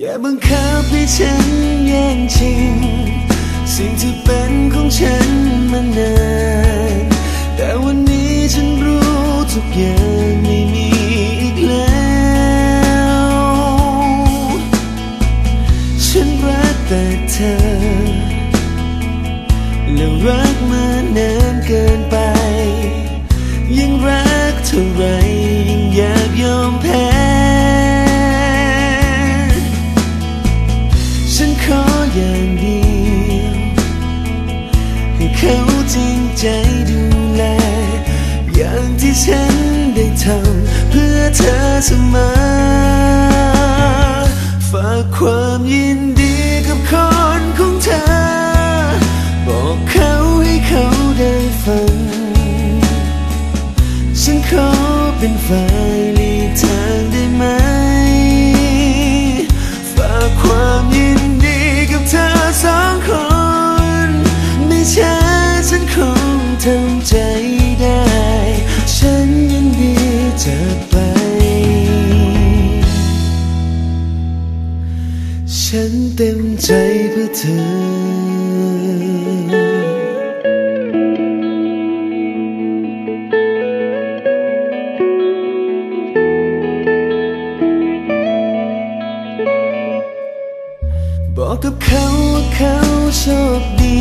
อย่าบังคับให้ฉันแย่งชิง สิ่งที่เป็นของฉันมานาน แต่วันนี้ฉันรู้ทุกอย่างไม่มีอีกแล้ว ฉันรักแต่เธอ แล้วรักมานานเกินไปยิ่งรักเท่าไร ฉันได้ทำเพื่อเธอเสมอ ฝากความยินดีกับคนของเธอ บอกเขาให้เขาได้ฟัง ฉันขอเป็นฝ่ายหลีกทางได้ไหม ฝากความยินดีกับเธอสองคน ไม่ช้าฉันคงทำใจ ฉันเต็มใจเพื่อเธอ บอกกับเขาว่าเขาโชคดี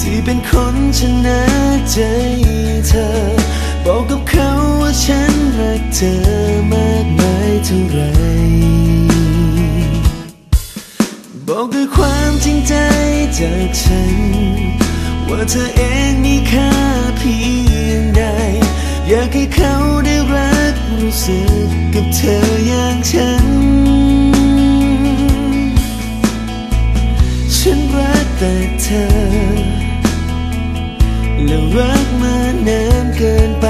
ที่เป็นคนชนะ สึกกับเธออย่างฉัน ฉันรักแต่เธอ แล้วรักมานานเกินไป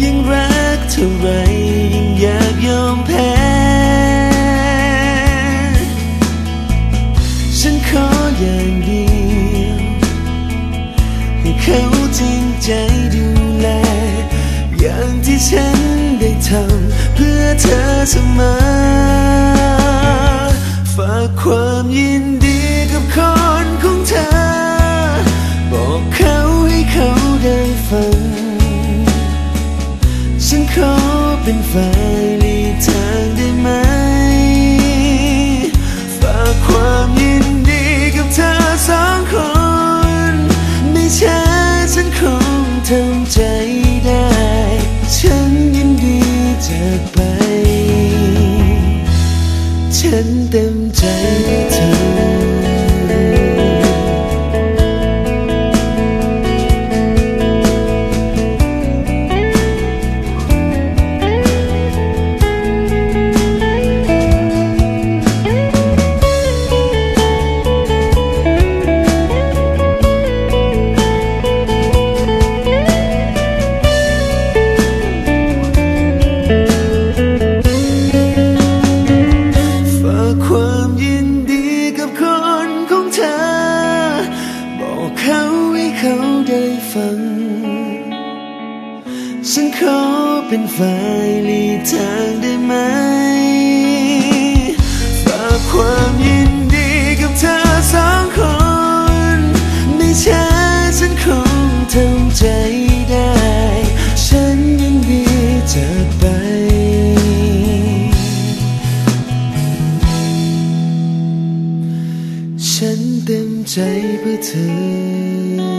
ยิ่งรักเท่าไรยิ่งอยากยอมแพ้ ฉันขออย่างเดียว ให้เขาจริงใจดู อย่างที่ฉันได้ทำเพื่อเธอเสมอฝากความยินดีกับคนของเธอ บอกเขาให้เขาได้ฟัง ฉันขอเป็นแฟน ฉันขอเป็นฝ่ายหลีกทางได้ไหม ฝากความยินดีกับเธอสองคน ไม่ช้าฉันคงทำใจได้ ฉันยินดีจากไป ฉันเต็มใจเพื่อเธอ